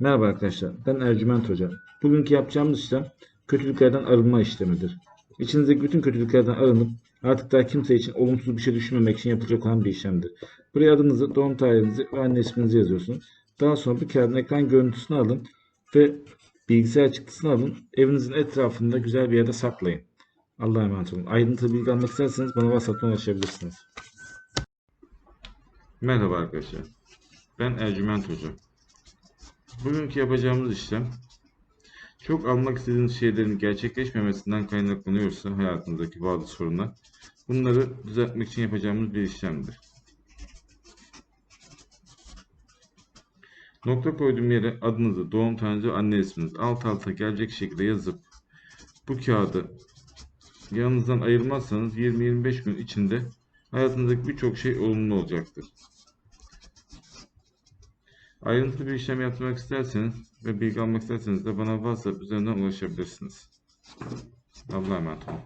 Merhaba arkadaşlar, ben Ercüment Hoca. Bugünkü yapacağımız işlem kötülüklerden arınma işlemidir. İçinizdeki bütün kötülüklerden arınıp artık daha kimse için olumsuz bir şey düşünmemek için yapılacak olan bir işlemdir. Buraya adınızı, doğum tarihinizi ve anne isminizi yazıyorsunuz. Daha sonra bu kağıdın ekran görüntüsünü alın ve bilgisayar çıktısını alın. Evinizin etrafında güzel bir yerde saklayın. Allah'a emanet olun. Ayrıntılı bilgi almak isterseniz bana WhatsApp'tan ulaşabilirsiniz. Merhaba arkadaşlar. Ben Ercüment Hoca. Bugünkü yapacağımız işlem çok almak istediğiniz şeylerin gerçekleşmemesinden kaynaklanıyorsa hayatınızdaki bazı sorunlar bunları düzeltmek için yapacağımız bir işlemdir. Nokta koyduğum yere adınızı, doğum tarihinizi, anne isminizi alt alta gelecek şekilde yazıp bu kağıdı yanınızdan ayırmazsanız 20-25 gün içinde hayatınızdaki birçok şey olumlu olacaktır. Ayrıntılı bir işlem yapmak isterseniz ve bilgi almak isterseniz de bana WhatsApp üzerinden ulaşabilirsiniz. Allah'a emanet olun.